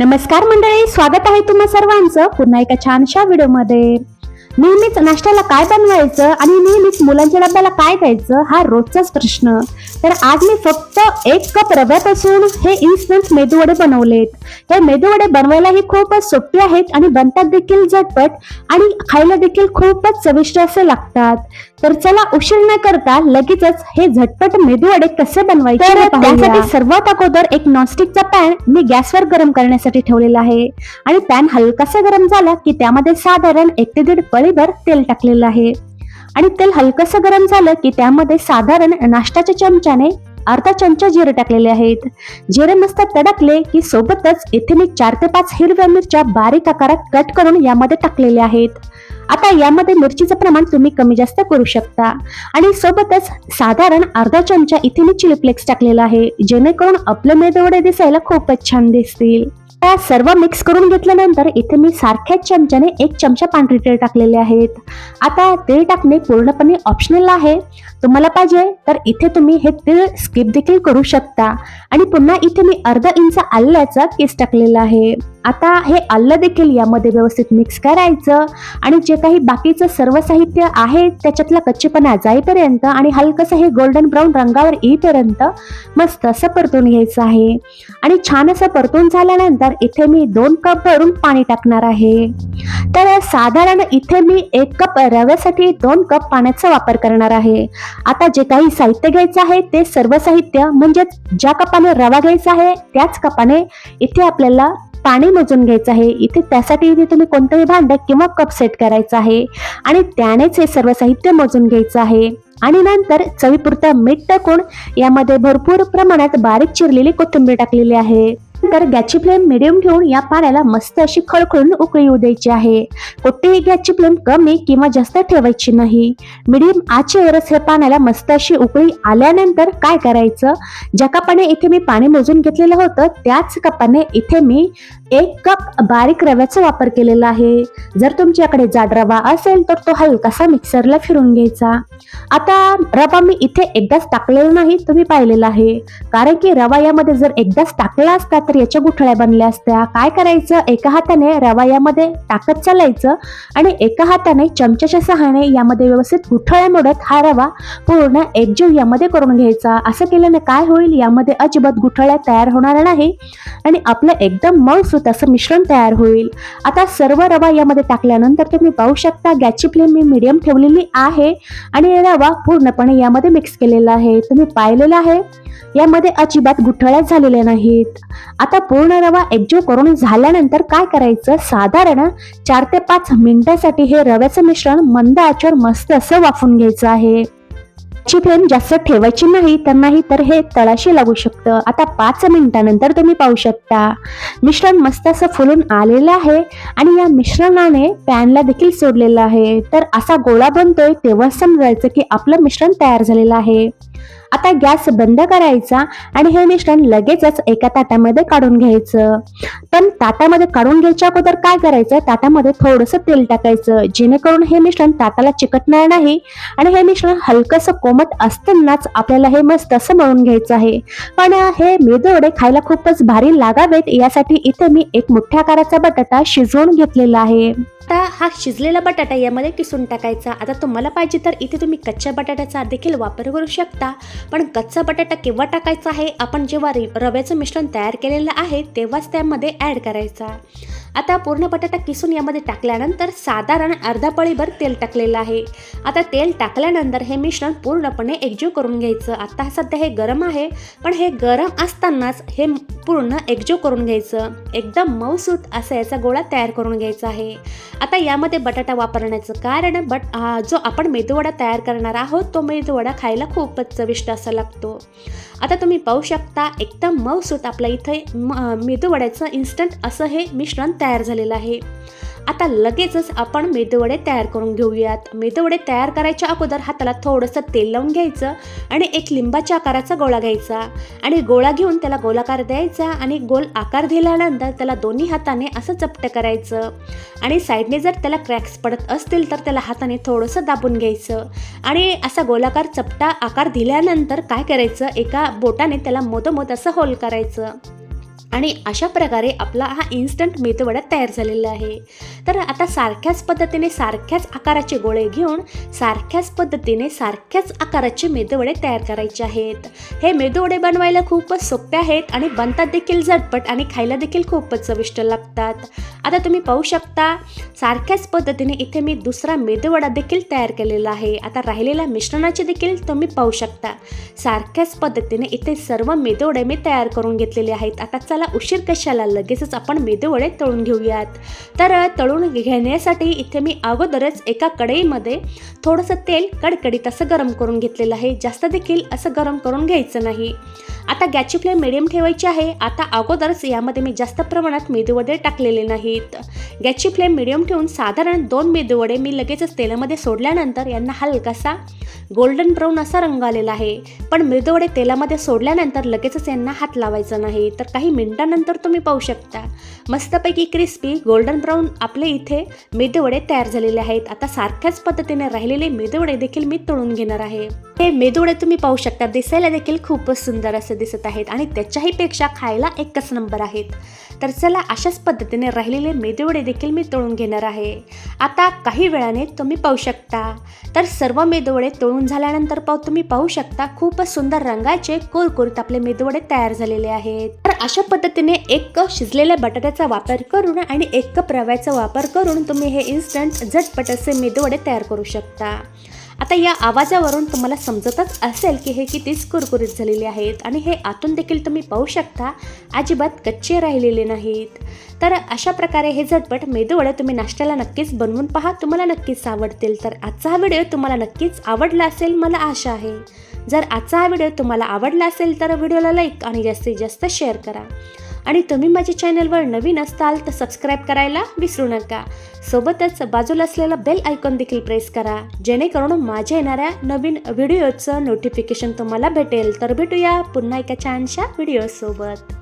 नमस्कार मंडळी स्वागत आहे तुम्हा सर्वांचं. पुन्हा एका छानशा व्हिडिओमध्ये. नेहमीच नाश्त्याला काय बनवायचं आणि नेहमीच मुलांच्या डब्याला काय द्यायचं हा रोजचाच प्रश्न. तर आज मी फक्त एक कप रव्यापासून हे इन्स्टंट मेदूवडे बनवलेत. हे मेदूवडे बनवायलाही खूपच सोपे आहेत आणि बनतात देखील झटपट आणि खायला देखील खूपच चविष्ट असे लागतात. तर चला उशीर न करता लगेचच हे झटपट मेदूवडे कसे बनवायचे. त्यासाठी सर्वात अगोदर एक नॉनस्टिकचा पॅन मी गॅसवर गरम करण्यासाठी ठेवलेला आहे. आणि पॅन हलकासा गरम झाला की त्यामध्ये साधारण एक ते दीड पळीभर तेल टाकलेलं आहे. आणि तेल हलकसं गरम झालं की त्यामध्ये साधारण नाश्त्याच्या चमच्याने अर्धा चमचा जिरे टाकलेले आहेत. जिरे मस्त तडकले की सोबतच इथे मी चार ते पाच हिरव्या मिरच्या बारीक आकारात कट करून यामध्ये टाकलेल्या आहेत. आता यामध्ये मिरचीचं प्रमाण तुम्ही कमी जास्त करू शकता. आणि सोबतच साधारण अर्धा चमचा इथे मी चिली फ्लेक्स टाकलेला आहे जेणेकरून आपले मेदवडे दिसायला खूपच छान दिसतील. त्या सर्व मिक्स करून घेतल्यानंतर इथे मी सारख्याच चमच्याने एक चमचा पांढरी तेल टाकलेले आहेत. आता तेल टाकणे पूर्णपणे ऑप्शनल आहे. तुम्हाला पाहिजे तर इथे तुम्ही हे तेल स्किप देखील करू शकता. आणि पुन्हा इथे मी अर्धा इंच आल्याचा केस टाकलेला आहे. आता हे आलं देखील यामध्ये व्यवस्थित मिक्स करायचं आणि जे काही बाकीचं सर्व साहित्य आहे त्याच्यातला कच्चेपणा जाईपर्यंत आणि हलकंसं हे गोल्डन ब्राऊन रंगावर येईपर्यंत मस्त असं परतून घ्यायचं आहे. आणि छान असं परतून झाल्यानंतर इथे मी दोन कप भरून पाणी टाकणार आहे. तर साधारण इथे मी एक कप रव्यासाठी दोन कप पाण्याचा वापर करणार आहे. आता जे काही साहित्य घ्यायचं आहे ते सर्व साहित्य म्हणजेच ज्या कपाने रवा घ्यायचा आहे त्याच कपाने इथे आपल्याला पाणी मोजून घ्यायचं आहे. इथे त्यासाठी इथे तुम्ही कोणतंही भांड किंवा कप सेट करायचं आहे. आणि त्यानेच हे सर्व साहित्य मोजून घ्यायचं आहे. आणि नंतर चवीपुरतं मीठ टाकून यामध्ये भरपूर प्रमाणात बारीक चिरलेली कोथिंबीर टाकलेली आहे. तर गॅसची फ्लेम मिडियम ठेवून या पाण्याला मस्त अशी खळखळून उकळी येऊ द्यायची आहे. कोणतीही गॅसची फ्लेम कमी किंवा जास्त ठेवायची नाही. मिडियम आचेवरच हे पाण्याला मस्त अशी उकळी आल्यानंतर काय करायचं? ज्या कपाने इथे मी पाणी मोजून घेतलेलं होतं त्याच कपाने इथे मी एक कप बारीक रव्याचा वापर केलेला आहे. जर तुमच्याकडे जाड रवा असेल तर तो हलकासा मिक्सरला फिरून घ्यायचा. आता रवा मी इथे एकदाच टाकलेला नाही तुम्ही पाहिलेला आहे. कारण की रवा यामध्ये जर एकदाच टाकला असता तर याच्या गुठळ्या बनल्या असत्या. काय करायचं? एका हाताने रवा यामध्ये टाकत चालायचं आणि एका हाताने चमच्याच्या सहाने यामध्ये व्यवस्थित गुठळ्या मोडत हा रवा पूर्ण एकजीव यामध्ये करून घ्यायचा. असं केल्याने काय होईल? यामध्ये अजिबात गुठळ्या तयार होणार नाही आणि आपलं एकदम मऊसूत असं मिश्रण तयार होईल. आता सर्व रवा यामध्ये टाकल्यानंतर तुम्ही पाहू शकता गॅसची फ्लेम मी मिडियम ठेवलेली आहे आणि रवा पूर्णपणे यामध्ये मिक्स केलेला आहे. तुम्ही पाहिलेला आहे? यामध्ये अजिबात गुठळ्या झालेल्या नाहीत. आता पूर्ण रवा एकजीव करून झाल्यानंतर काय करायचं? साधारण चार ते पाच मिनिटासाठी हे रव्याचं मिश्रण मंद आचर मस्त असं वाफून घ्यायचं आहे. ची फ्लेम जास्त ठेवायची नाही तर नाही तर हे तळाशी लागू शकतं. आता पाच मिनिटानंतर तुम्ही पाहू शकता. मिश्रण मस्त असं फुलून आलेलं आहे आणि या मिश्रणाने पॅनला देखील सोडलेलं आहे. तर असा गोळा बनतोय तेव्हा समजायचं की आपलं मिश्रण तयार झालेलं आहे. आता गॅस बंद करायचा आणि हे मिश्रण लगेचच एका ताटामध्ये काढून घ्यायचं. पण ताटामध्ये काढून घ्यायच्या अगोदर काय करायचं? ताटामध्ये थोडंसं तेल टाकायचं जेणेकरून हे मिश्रण ताटाला चिकटणार नाही आणि हे मिश्रण हलकंसं कोमट असतानाच आपल्याला हे मस्त असं मळून घ्यायचं आहे. पण हे मेदूवडे खायला खूपच भारी लागावेत यासाठी इथे मी एक मोठ्या आकाराचा बटाटा शिजवून घेतलेला आहे. आता हा शिजलेला बटाटा यामध्ये किसून टाकायचा. आता तुम्हाला पाहिजे तर इथे तुम्ही कच्च्या बटाट्याचा देखील वापर करू शकता. पण कच्चा बटाटा केव्हा टाकायचा आहे? आपण जेव्हा रव्याचं मिश्रण तयार केलेलं आहे तेव्हाच त्यामध्ये ॲड करायचा. आता पूर्ण बटाटा किसून यामध्ये टाकल्यानंतर साधारण अर्धा पळीभर तेल टाकलेलं आहे. आता तेल टाकल्यानंतर हे मिश्रण पूर्णपणे एकजीव करून घ्यायचं. आता सध्या हे गरम आहे पण हे गरम असतानाच हे पूर्ण एकजीव करून घ्यायचं. एकदम मऊसूत असा याचा गोळा तयार करून घ्यायचा आहे. आता यामध्ये बटाटा वापरण्याचं कारण बट जो आपण मेदूवडा तयार करणार आहोत तो मेदूवडा खायला खूपच चविष्ट असा लागतो. आता तुम्ही पाहू शकता एकदम मऊसूत आपल्या इथे म- मेदूवड्याचं इन्स्टंट असं हे मिश्रण तयार झालेलं आहे. आता लगेचच आपण मेदवडे तयार करून घेऊयात. मेदवडे तयार करायच्या अगोदर हाताला थोडंसं तेल लावून घ्यायचं आणि एक लिंबाच्या आकाराचा गोळा घ्यायचा. आणि गोळा घेऊन त्याला गोलाकार द्यायचा आणि गोल आकार दिल्यानंतर त्याला दोन्ही हाताने असं चपटं करायचं. आणि साईडने जर त्याला क्रॅक्स पडत असतील तर त्याला हाताने थोडंसं दाबून घ्यायचं. आणि असा गोलाकार चपटा आकार दिल्यानंतर काय करायचं? एका बोटाने त्याला मोदोमोद असं होल करायचं. आणि अशा प्रकारे आपला हा इन्स्टंट मेदवडा तयार झालेला आहे. तर आता सारख्याच पद्धतीने सारख्याच आकाराचे गोळे घेऊन सारख्याच पद्धतीने सारख्याच आकाराचे मेदवडे तयार करायचे आहेत. हे मेदवडे बनवायला खूपच सोपे आहेत आणि बनतात देखील झटपट आणि खायला देखील खूपच चविष्ट लागतात. आता तुम्ही पाहू शकता सारख्याच पद्धतीने इथे मी दुसरा मेदवडा देखील तयार केलेला आहे. आता राहिलेल्या मिश्रणाचे देखील तुम्ही पाहू शकता. सारख्याच पद्धतीने इथे सर्व मेदवडे मी तयार करून घेतलेले आहेत. आता चला उशीर कशाला? लगेचच आपण मेदूवडे तळून घेऊयात. तर तळून घेण्यासाठी इथे मी अगोदरच एका कढईमध्ये थोडंसं तेल कडकडीत असं गरम करून घेतलेलं आहे. जास्त देखील असं गरम करून घ्यायचं नाही. आता गॅसची फ्लेम मिडियम ठेवायची आहे. आता अगोदरच यामध्ये मी जास्त प्रमाणात मेदूवडे टाकलेले नाहीत. गॅसची फ्लेम मिडियम ठेवून साधारण दोन मेदूवडे मी लगेचच तेलामध्ये सोडल्यानंतर यांना हलकासा गोल्डन ब्राऊन असा रंग आलेला आहे. पण मेदूवडे तेलामध्ये सोडल्यानंतर लगेचच यांना हात लावायचा नाही. तर काही मिनिटांनंतर तुम्ही पाहू शकता. मस्तपैकी क्रिस्पी गोल्डन ब्राऊन आपले इथे मेदूवडे तयार झालेले आहेत. आता सारख्याच पद्धतीने राहिलेले मेदूवडे देखील मी तळून घेणार आहे. हे मेदोडे तुम्ही पाहू शकता. दिसायला देखील खूपच सुंदर असं दिसत आहेत आणि त्याच्याही पेक्षा खायला एकच नंबर आहेत. तर चला अशाच पद्धतीने राहिलेले मेदोडे देखील मी तळून घेणार आहे. आता काही वेळाने तुम्ही पाहू शकता. तर सर्व मेदोडे तळून झाल्यानंतर पाहू तुम्ही पाहू शकता खूपच सुंदर रंगाचे कोरकोरीत आपले मेदोडे तयार झालेले आहेत. तर अशा पद्धतीने एक कप शिजलेल्या बटाट्याचा वापर करून आणि एक कप रव्याचा वापर करून तुम्ही हे इन्स्टंट झटपट असे मेदोडे तयार करू शकता. आता या आवाजावरून तुम्हाला समजतच असेल की हे कितीच कुरकुरीत झालेले आहेत आणि हे आतून देखील तुम्ही पाहू शकता. अजिबात कच्चे राहिलेले नाहीत. तर अशा प्रकारे हे झटपट मेदूवडे तुम्ही नाश्त्याला नक्कीच बनवून पहा. तुम्हाला नक्कीच आवडतील. तर आजचा हा व्हिडिओ तुम्हाला नक्कीच आवडला असेल मला आशा आहे. जर आजचा हा व्हिडिओ तुम्हाला आवडला असेल तर व्हिडिओला लाईक आणि जास्तीत जास्त शेअर करा. आणि तुम्ही माझ्या चॅनलवर नवीन असताल तर सबस्क्राईब करायला विसरू नका. सोबतच बाजूला असलेला बेल आयकॉन देखील प्रेस करा. जेणेकरून माझ्या येणाऱ्या नवीन व्हिडिओचं नोटिफिकेशन तुम्हाला भेटेल. तर भेटूया पुन्हा एका छानशा व्हिडिओसोबत